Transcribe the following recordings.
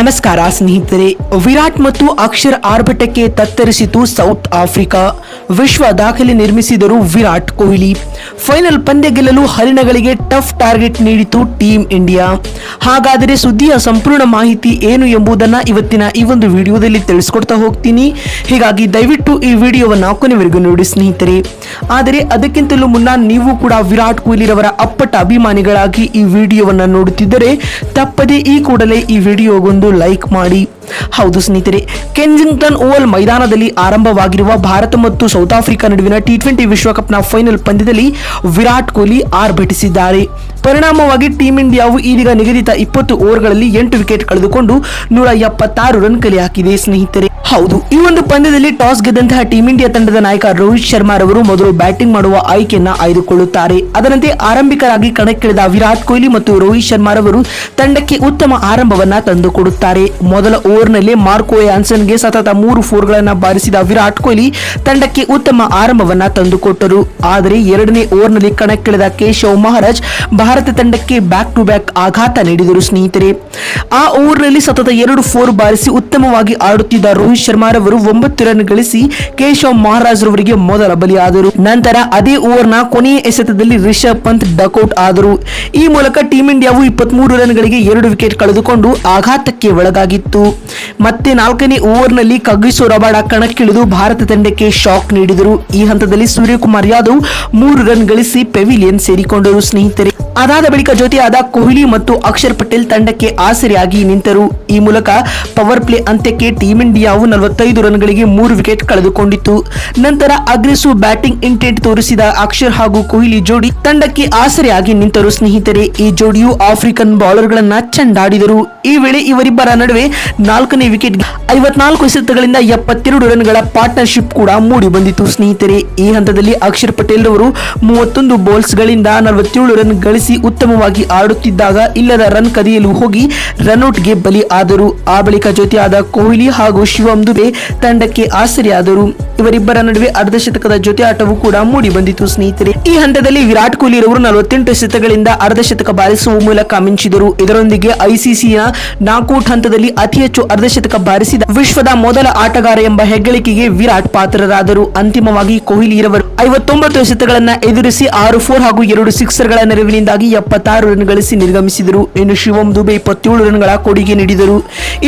ನಮಸ್ಕಾರ, ಸ್ನೇಹಿತರೆ. ವಿರಾಟ್ ಮತ್ತು ಅಕ್ಷರ್ ಆರ್ಭಟಕ್ಕೆ ತತ್ತರಿಸಿತು ಸೌತ್ ಆಫ್ರಿಕಾ. ವಿಶ್ವ ದಾಖಲೆ ನಿರ್ಮಿಸಿದರು ವಿರಾಟ್ ಕೊಹ್ಲಿ. ಫೈನಲ್ ಪಂದ್ಯ ಗೆಲ್ಲಲು ಹರಿಣಗಳಿಗೆ ಟಫ್ ಟಾರ್ಗೆಟ್ ನೀಡಿತು ಟೀಂ ಇಂಡಿಯಾ. ಹಾಗಾದರೆ ಸುದ್ದಿಯ ಸಂಪೂರ್ಣ ಮಾಹಿತಿ ಏನು ಎಂಬುದನ್ನು ಇವತ್ತಿನ ಈ ಒಂದು ವಿಡಿಯೋದಲ್ಲಿ ತಿಳಿಸ್ಕೊಡ್ತಾ ಹೋಗ್ತೀನಿ. ಹೀಗಾಗಿ ದಯವಿಟ್ಟು ಈ ವಿಡಿಯೋವನ್ನು ಕೊನೆವರೆಗೂ ನೋಡಿ ಸ್ನೇಹಿತರೆ. ಆದರೆ ಅದಕ್ಕಿಂತಲೂ ಮುನ್ನ ನೀವು ಕೂಡ ವಿರಾಟ್ ಕೊಹ್ಲಿರವರ ಅಪ್ಪಟ ಅಭಿಮಾನಿಗಳಾಗಿ ಈ ವಿಡಿಯೋವನ್ನು ನೋಡುತ್ತಿದ್ದರೆ ತಪ್ಪದೇ ಈ ಕೂಡಲೇ ಈ ವಿಡಿಯೋಗೊಂದು ಲೈಕ್ ಮಾಡಿ. ಹೌದು ಸ್ನೇಹಿತರೆ ಕೆನ್ಸಿಂಗ್ಟನ್ ಓವಲ್ ಮೈದಾನದಲ್ಲಿ ಆರಂಭವಾಗಿರುವ ಭಾರತ ಮತ್ತು ಸೌತ್ ಆಫ್ರಿಕಾ ನಡುವಿನ ಟಿ ಟ್ವೆಂಟಿ ವಿಶ್ವಕಪ್ನ ಫೈನಲ್ ಪಂದ್ಯದಲ್ಲಿ ವಿರಾಟ್ ಕೊಹ್ಲಿ ಆರ್ಭಟಿಸಿದ್ದಾರೆ. ಪರಿಣಾಮವಾಗಿ ಟೀಂ ಇಂಡಿಯಾವು ಇದೀಗ ನಿಗದಿತ ಇಪ್ಪತ್ತು ಓವರ್ಗಳಲ್ಲಿ ಎಂಟು ವಿಕೆಟ್ ಕಳೆದುಕೊಂಡು ನೂರ ಎಪ್ಪತ್ತಾರು ರನ್ ಕಲೆ ಹಾಕಿದೆ ಸ್ನೇಹಿತರೆ. ಹೌದು, ಈ ಒಂದು ಪಂದ್ಯದಲ್ಲಿ ಟಾಸ್ ಗೆದ್ದಂತಹ ಟೀಂ ಇಂಡಿಯಾ ತಂಡದ ನಾಯಕ ರೋಹಿತ್ ಶರ್ಮಾ ರವರು ಮೊದಲು ಬ್ಯಾಟಿಂಗ್ ಮಾಡುವ ಆಯ್ಕೆಯನ್ನ ಆಯ್ದುಕೊಳ್ಳುತ್ತಾರೆ. ಅದರಂತೆ ಆರಂಭಿಕರಾಗಿ ಕಣಕ್ಕಿಳಿದ ವಿರಾಟ್ ಕೊಹ್ಲಿ ಮತ್ತು ರೋಹಿತ್ ಶರ್ಮಾ ರವರು ತಂಡಕ್ಕೆ ಉತ್ತಮ ಆರಂಭವನ್ನ ತಂದುಕೊಡುತ್ತಾರೆ. ಮೊದಲ ಓವರ್ನಲ್ಲಿ ಮಾರ್ಕೋ ಆನ್ಸನ್ಗೆ ಸತತ ಮೂರು ಫೋರ್ಗಳನ್ನು ಬಾರಿಸಿದ ವಿರಾಟ್ ಕೊಹ್ಲಿ ತಂಡಕ್ಕೆ ಉತ್ತಮ ಆರಂಭವನ್ನ ತಂದುಕೊಟ್ಟರು. ಆದರೆ ಎರಡನೇ ಓವರ್ನಲ್ಲಿ ಕಣಕ್ಕಿಳಿದ ಕೇಶವ್ ಮಹಾರಾಜ್ ಭಾರತ ತಂಡಕ್ಕೆ ಬ್ಯಾಕ್ ಟು ಬ್ಯಾಕ್ ಆಘಾತ ನೀಡಿದರು ಸ್ನೇಹಿತರೆ. ಆ ಓವರ್ನಲ್ಲಿ ಸತತ ಎರಡು ಫೋರ್ ಬಾರಿಸಿ ಉತ್ತಮವಾಗಿ ಆಡುತ್ತಿದ್ದ ರೋಹಿತ್ ಶರ್ಮಾ ರವರು ಒಂಬತ್ತು ರನ್ ಗಳಿಸಿ ಕೇಶವ್ ಮಹಾರಾಜ್ ರವರಿಗೆ ಮೊದಲ ಬಲಿಯಾದರು. ನಂತರ ಅದೇ ಓವರ್ನ ಕೊನೆಯ ಎಸೆತದಲ್ಲಿ ರಿಷಬ್ ಪಂತ್ ಡಕೌಟ್ ಆದರು. ಈ ಮೂಲಕ ಟೀಂ ಇಂಡಿಯಾವು ಇಪ್ಪತ್ಮೂರು ರನ್ಗಳಿಗೆ ಎರಡು ವಿಕೆಟ್ ಕಳೆದುಕೊಂಡು ಆಘಾತಕ್ಕೆ ಒಳಗಾಗಿತ್ತು. ಮತ್ತೆ ನಾಲ್ಕನೇ ಓವರ್ನಲ್ಲಿ ಕಗ್ಗಿಸೋ ರಬಾಡ ಕಣಕ್ಕಿಳಿದು ಭಾರತ ತಂಡಕ್ಕೆ ಶಾಕ್ ನೀಡಿದರು. ಈ ಹಂತದಲ್ಲಿ ಸೂರ್ಯಕುಮಾರ್ ಯಾದವ್ ಮೂರು ರನ್ ಗಳಿಸಿ ಪೆವಿಲಿಯನ್ ಸೇರಿಕೊಂಡರು. ಸ್ನೇಹಿತರೆ ಅದಾದ ಬಳಿಕ ಜೊತೆಯಾದ ಕೊಹ್ಲಿ ಮತ್ತು ಅಕ್ಷರ್ ಪಟೇಲ್ ತಂಡಕ್ಕೆ ಆಸರೆಯಾಗಿ ನಿಂತರು. ಈ ಮೂಲಕ ಪವರ್ ಪ್ಲೇ ಅಂತ್ಯಕ್ಕೆ ಟೀಂ ಇಂಡಿಯಾವು ನಲವತ್ತೈದು ರನ್ಗಳಿಗೆ ಮೂರು ವಿಕೆಟ್ ಕಳೆದುಕೊಂಡಿತ್ತು. ನಂತರ ಅಗ್ರೆಸಿವ್ ಬ್ಯಾಟಿಂಗ್ ಇಂಟೆಂಟ್ ತೋರಿಸಿದ ಅಕ್ಷರ್ ಹಾಗೂ ಕೊಹ್ಲಿ ಜೋಡಿ ತಂಡಕ್ಕೆ ಆಸರೆಯಾಗಿ ನಿಂತರು ಸ್ನೇಹಿತರೆ. ಈ ಜೋಡಿಯು ಆಫ್ರಿಕನ್ ಬೌಲರ್ಗಳನ್ನ ಚೆಂಡಾಡಿದರು. ಈ ವೇಳೆ ಇವರಿಬ್ಬರ ನಡುವೆ ನಾಲ್ಕನೇ ವಿಕೆಟ್ ಐವತ್ನಾಲ್ಕು ಎಸೆತಗಳಿಂದ ಎಪ್ಪತ್ತೆರಡು ರನ್ಗಳ ಪಾರ್ಟ್ನರ್ಶಿಪ್ ಕೂಡ ಮೂಡಿ ಬಂದಿತು ಸ್ನೇಹಿತರೆ. ಈ ಹಂತದಲ್ಲಿ ಅಕ್ಷರ್ ಪಟೇಲ್ ಅವರು ಮೂವತ್ತೊಂದು ಬೌಲ್ಸ್ ಗಳಿಂದ ನಲವತ್ತೇಳು ರನ್ ಗಳಿಸಿ ಉತ್ತಮವಾಗಿ ಆಡುತ್ತಿದ್ದಾಗ ಇಲ್ಲದ ರನ್ ಕದಿಯಲು ಹೋಗಿ ರನ್ಔಟ್ಗೆ ಬಲಿ ಆದರು. ಆ ಬಳಿಕ ಜೊತೆಯಾದ ಕೊಹ್ಲಿ ಹಾಗೂ ಶಿವಂ ದುಬೆ ತಂಡಕ್ಕೆ ಆಸರೆಯಾದರು. ಇವರಿಬ್ಬರ ನಡುವೆ ಅರ್ಧಶತಕದ ಜೊತೆ ಆಟವು ಕೂಡ ಮೂಡಿ ಬಂದಿತು, ಸ್ನೇಹಿತರೆ. ಈ ಹಂತದಲ್ಲಿ ವಿರಾಟ್ ಕೊಹ್ಲಿ ರವರು ನಲವತ್ತೆಂಟು ಎಸೆತಗಳಿಂದ ಅರ್ಧಶತಕ ಬಾರಿಸುವ ಮೂಲಕ ಮಿಂಚಿದರು. ಇದರೊಂದಿಗೆ ಐಸಿಸಿಯ ನಾಕೌಟ್ ಹಂತದಲ್ಲಿ ಅತಿ ಹೆಚ್ಚು ಅರ್ಧಶತಕ ಬಾರಿಸಿದ ವಿಶ್ವದ ಮೊದಲ ಆಟಗಾರ ಎಂಬ ಹೆಗ್ಗಳಿಕೆಗೆ ವಿರಾಟ್ ಪಾತ್ರರಾದರು. ಅಂತಿಮವಾಗಿ ಕೊಹ್ಲಿ ರವರು ಐವತ್ತೊಂಬತ್ತು ಎಸೆತಗಳನ್ನ ಎದುರಿಸಿ ಆರು ಫೋರ್ ಹಾಗೂ ಎರಡು ಸಿಕ್ಸರ್ಗಳ ನೆರವಿನಿಂದಾಗಿ ಎಪ್ಪತ್ತಾರು ರನ್ ಗಳಿಸಿ ನಿರ್ಗಮಿಸಿದರು. ಇನ್ನು ಶಿವಂ ದುಬೆ ಇಪ್ಪತ್ತೇಳು ರನ್ಗಳ ಕೊಡುಗೆ ನೀಡಿದರು.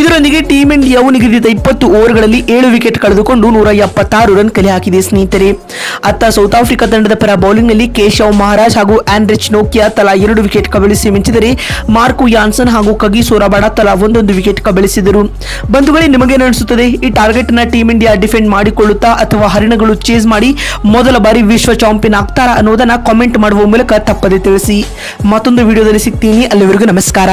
ಇದರೊಂದಿಗೆ ಟೀಂ ಇಂಡಿಯಾವು ನಿಗದಿತ ಇಪ್ಪತ್ತು ಓವರ್ಗಳಲ್ಲಿ ಏಳು ವಿಕೆಟ್ ಕಳೆದುಕೊಂಡು ನೂರ ಎಪ್ಪತ್ತಾರು ರನ್ ಕಲೆ ಹಾಕಿದೆ ಸ್ನೇಹಿತರೆ. ಅತ್ತ ಸೌತ್ ಆಫ್ರಿಕಾ ತಂಡದ ಪರ ಬೌಲಿಂಗ್ನಲ್ಲಿ ಕೇಶವ್ ಮಹಾರಾಜ್ ಹಾಗೂ ಆಂಡ್ರಿಚ್ ನೋಕಿಯಾ ತಲಾ ಎರಡು ವಿಕೆಟ್ ಕಬಳಿಸಿ ಮಿಂಚಿದರೆ ಮಾರ್ಕು ಯಾನ್ಸನ್ ಹಾಗೂ ಕಗಿ ಸೋರಾಬಾಡ ತಲಾ ಒಂದೊಂದು ವಿಕೆಟ್ ಕಬಳಿಸಿದರು. ಬಂಧುಗಳೇ ನಿಮಗೆ ಅನಿಸುತ್ತದೆ ಈ ಟಾರ್ಗೆಟ್ನ ಟೀಮ್ ಇಂಡಿಯಾ ಡಿಫೆಂಡ್ ಮಾಡಿಕೊಳ್ಳುತ್ತಾ ಅಥವಾ ಹರಿಣಗಳು ಚೇಸ್ ಮಾಡಿ ಮೊದಲ ಬಾರಿ ವಿಶ್ವ ಚಾಂಪಿಯನ್ ಆಗ್ತಾರಾ ಅನ್ನೋದನ್ನ ಕಾಮೆಂಟ್ ಮಾಡುವ ಮೂಲಕ ತಪ್ಪದೆ ತಿಳಿಸಿ. ಮತ್ತೊಂದು ವಿಡಿಯೋದಲ್ಲಿ ಸಿಗ್ತೀನಿ. ಅಲ್ಲಿವರೆಗೂ ನಮಸ್ಕಾರ.